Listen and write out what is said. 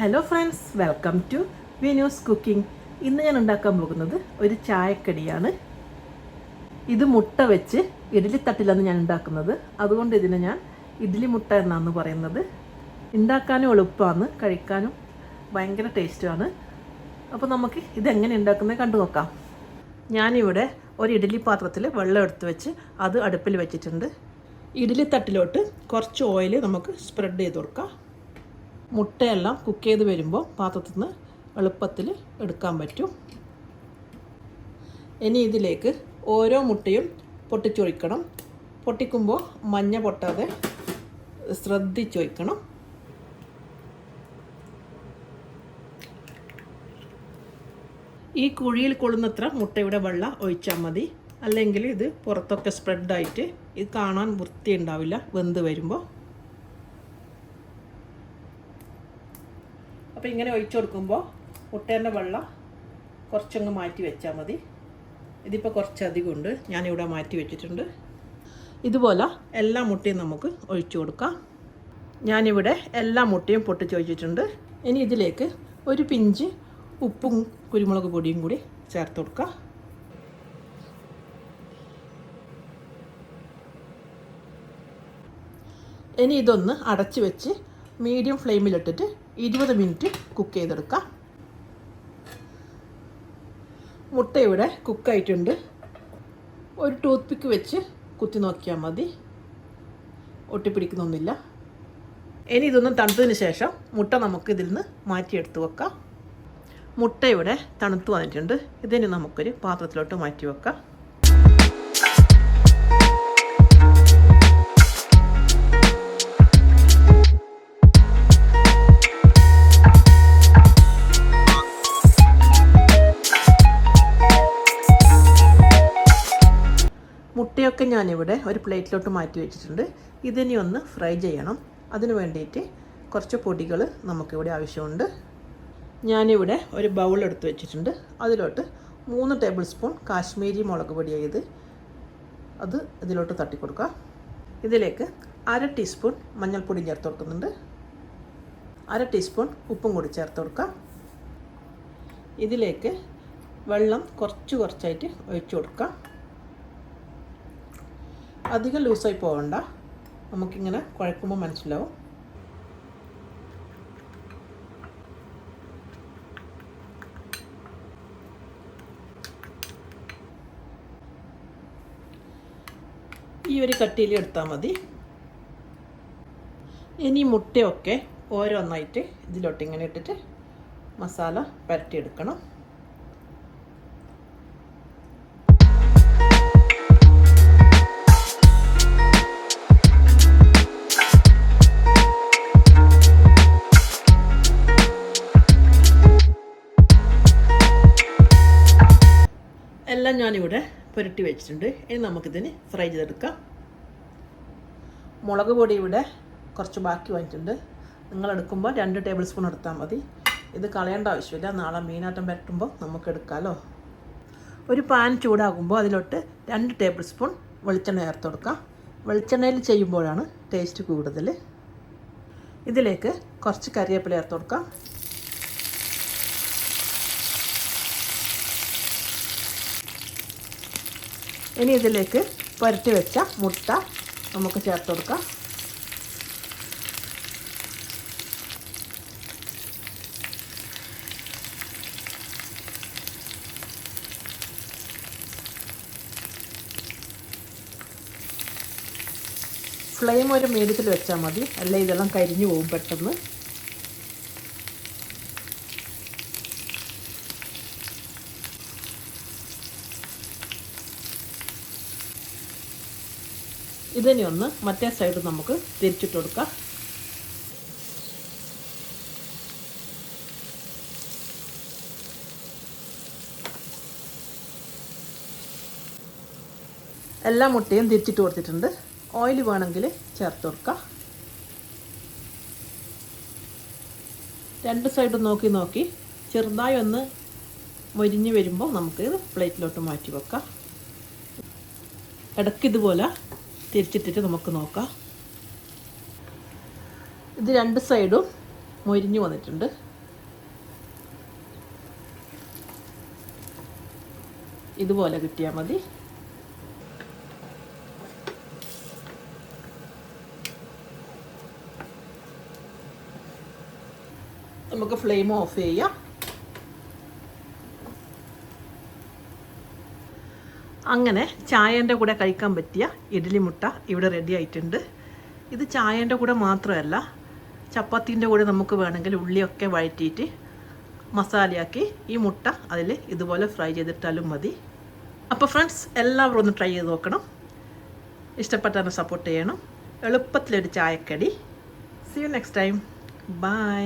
Hello friends welcome to Vinu's cooking ഇന്ന് ഞാൻ ഉണ്ടാക്കാൻ പോകുന്നത് ഒരു ചായക്കടിയാണ്. ഇത് മുട്ട വെച്ച് ഇഡ്ഡലിത്തട്ടിലാണ് ഞാൻ ഉണ്ടാക്കുന്നത്. അതുകൊണ്ട് ഇതിനെ ഞാൻ ഇഡ്ഡലി മുട്ട എന്നാണ് പറയുന്നത്. ഉണ്ടാക്കാനും എളുപ്പമാണ് കഴിക്കാനും ഭയങ്കര ടേസ്റ്റുമാണ്. അപ്പോൾ നമുക്ക് ഇതെങ്ങനെ ഉണ്ടാക്കുന്നത് കണ്ടു നോക്കാം. ഞാനിവിടെ ഒരു ഇഡ്ഡലി പാത്രത്തിൽ വെള്ളം എടുത്ത് വെച്ച് അത് അടുപ്പിൽ വെച്ചിട്ടുണ്ട്. ഇഡ്ഡലി തട്ടിലോട്ട് കുറച്ച് ഓയിൽ നമുക്ക് സ്പ്രെഡ് ചെയ്ത് കൊടുക്കാം. മുട്ടയെല്ലാം കുക്ക് ചെയ്ത് വരുമ്പോൾ പാത്രത്തിൽ നിന്ന് എളുപ്പത്തിൽ എടുക്കാൻ പറ്റും. ഇനി ഇതിലേക്ക് ഓരോ മുട്ടയും പൊട്ടിച്ചൊഴിക്കണം. പൊട്ടിക്കുമ്പോൾ മഞ്ഞ പൊട്ടാതെ ശ്രദ്ധിച്ചൊഴിക്കണം. ഈ കുഴിയിൽ കൊള്ളുന്നത്ര മുട്ടയുടെ വെള്ളം ഒഴിച്ചാൽ മതി. അല്ലെങ്കിൽ ഇത് പുറത്തൊക്കെ സ്പ്രെഡായിട്ട് ഇത് കാണാൻ വൃത്തി ഉണ്ടാവില്ല വെന്ത് വരുമ്പോൾ. അപ്പോൾ ഇങ്ങനെ ഒഴിച്ചു കൊടുക്കുമ്പോൾ മുട്ടേന്റെ വെള്ളം കുറച്ചങ്ങ് മാറ്റി വെച്ചാൽ മതി. ഇതിപ്പോൾ കുറച്ചധികം ഉണ്ട് ഞാനിവിടെ മാറ്റി വെച്ചിട്ടുണ്ട്. ഇതുപോലെ എല്ലാ മുട്ടയും നമുക്ക് ഒഴിച്ചു കൊടുക്കാം. ഞാനിവിടെ എല്ലാ മുട്ടയും പൊട്ടിച്ച് ഒഴിച്ചിട്ടുണ്ട്. ഇനി ഇതിലേക്ക് ഒരു പിഞ്ച് ഉപ്പും കുരുമുളക് പൊടിയും കൂടി ചേർത്ത് കൊടുക്കാം. ഇനി ഇതൊന്ന് അടച്ച് വെച്ച് മീഡിയം ഫ്ലെയിമിലിട്ടിട്ട് ഇരുപത് മിനിറ്റ് കുക്ക് ചെയ്തെടുക്കാം. മുട്ട ഇവിടെ കുക്കായിട്ടുണ്ട് ഒരു ടൂത്ത് പിക്ക് വെച്ച് കുത്തി നോക്കിയാൽ മതി. ഒട്ടിപ്പിടിക്കുന്നൊന്നുമില്ല. ഇനി ഇതൊന്നും തണുത്തതിന് ശേഷം മുട്ട നമുക്ക് ഇതിൽ നിന്ന് മാറ്റിയെടുത്ത് വെക്കാം. മുട്ട ഇവിടെ തണുത്ത് വന്നിട്ടുണ്ട്. ഇതിന് നമുക്കൊരു പാത്രത്തിലോട്ട് മാറ്റി വെക്കാം. മുട്ടയൊക്കെ ഞാനിവിടെ ഒരു പ്ലേറ്റിലോട്ട് മാറ്റി വെച്ചിട്ടുണ്ട്. ഇതിനി ഒന്ന് ഫ്രൈ ചെയ്യണം. അതിന് വേണ്ടിയിട്ട് കുറച്ച് പൊടികൾ നമുക്കിവിടെ ആവശ്യമുണ്ട്. ഞാനിവിടെ ഒരു ബൗൾ എടുത്ത് വെച്ചിട്ടുണ്ട്. അതിലോട്ട് മൂന്ന് ടേബിൾ സ്പൂൺ കാശ്മീരി മുളക് പൊടിയായത് അത് ഇതിലോട്ട് തട്ടിക്കൊടുക്കുക. ഇതിലേക്ക് അര ടീസ്പൂൺ മഞ്ഞൾപ്പൊടി ചേർത്ത് കൊടുക്കുന്നുണ്ട്. അര ടീസ്പൂൺ ഉപ്പും കൂടി ചേർത്ത് കൊടുക്കുക. ഇതിലേക്ക് വെള്ളം കുറച്ച് കുറച്ചായിട്ട് ഒഴിച്ചു കൊടുക്കാം അധികം ലൂസായി പോകണ്ട നമുക്കിങ്ങനെ കുഴക്കുമ്പോൾ മനസ്സിലാവും. ഈ ഒരു കട്ടിയിൽ എടുത്താൽ മതി. ഇനി മുട്ടയൊക്കെ ഓരോന്നായിട്ട് ഇതിലോട്ട് ഇങ്ങനെ ഇട്ടിട്ട് മസാല പുരട്ടിയെടുക്കണം എല്ലാം ഞാനിവിടെ പുരട്ടി വെച്ചിട്ടുണ്ട്. ഇനി നമുക്കിതിന് ഫ്രൈ ചെയ്തെടുക്കാം. മുളക് പൊടി ഇവിടെ കുറച്ച് ബാക്കി വാങ്ങിയിട്ടുണ്ട് നിങ്ങൾ എടുക്കുമ്പോൾ രണ്ട് ടേബിൾ സ്പൂൺ എടുത്താൽ മതി. ഇത് കളയേണ്ട ആവശ്യമില്ല. നാളെ മീനാട്ടം പരട്ടുമ്പോൾ നമുക്ക് എടുക്കാമല്ലോ. ഒരു പാൻ ചൂടാകുമ്പോൾ അതിലോട്ട് രണ്ട് ടേബിൾ സ്പൂൺ വെളിച്ചെണ്ണ ചേർത്ത് കൊടുക്കാം. വെളിച്ചെണ്ണയിൽ ചെയ്യുമ്പോഴാണ് ടേസ്റ്റ് കൂടുതൽ. ഇതിലേക്ക് കുറച്ച് കറിവേപ്പില ചേർത്ത് കൊടുക്കാം. ഇനി ഇതിലേക്ക് പുരട്ടി വെച്ച മുട്ട നമുക്ക് ചേർത്ത് കൊടുക്കാം. ഫ്ലെയിം ഒരു മീഡിയത്തിൽ വെച്ചാൽ മതി. അല്ലെ ഇതെല്ലാം കരിഞ്ഞു പോകും പെട്ടെന്ന്. ഇതിനെ ഒന്ന് മറ്റേ സൈഡ് നമുക്ക് തിരിച്ചിട്ട് കൊടുക്കാം. എല്ലാ മുട്ടയും തിരിച്ചിട്ട് കൊടുത്തിട്ടുണ്ട്. ഓയിൽ വേണമെങ്കിൽ ചേർത്ത് കൊടുക്കാം. രണ്ട് സൈഡും നോക്കി നോക്കി ചെറുതായി ഒന്ന് മൊരിഞ്ഞ് വരുമ്പോൾ നമുക്ക് പ്ലേറ്റിലോട്ട് മാറ്റി വെക്കാം. ഇടയ്ക്ക് ഇതുപോലെ തിരിച്ചിട്ടിട്ട് നമുക്ക് നോക്കാം. ഇത് രണ്ട് സൈഡും മൊരിഞ്ഞു വന്നിട്ടുണ്ട്. ഇതുപോലെ കിട്ടിയാൽ മതി. നമുക്ക് ഫ്ലെയിം ഓഫ് ചെയ്യാം. അങ്ങനെ ചായേന്റെ കൂടെ കഴിക്കാൻ പറ്റിയ ഇഡ്ഡലി മുട്ട ഇവിടെ റെഡി ആയിട്ടുണ്ട്. ഇത് ചായേന്റെ കൂടെ മാത്രമല്ല ചപ്പാത്തീന്റെ കൂടെ നമുക്ക് വേണമെങ്കിൽ ഉള്ളിയൊക്കെ വഴറ്റിയിട്ട് മസാലയാക്കി ഈ മുട്ട അതിൽ ഇതുപോലെ ഫ്രൈ ചെയ്തിട്ടാലും മതി. അപ്പോൾ ഫ്രണ്ട്സ് എല്ലാവരും ഒന്ന് ട്രൈ ചെയ്ത് നോക്കണം. ഇഷ്ടപ്പെട്ടാൽ സപ്പോർട്ട് ചെയ്യണം. എളുപ്പത്തിലൊരു ചായക്കടി. See you next time bye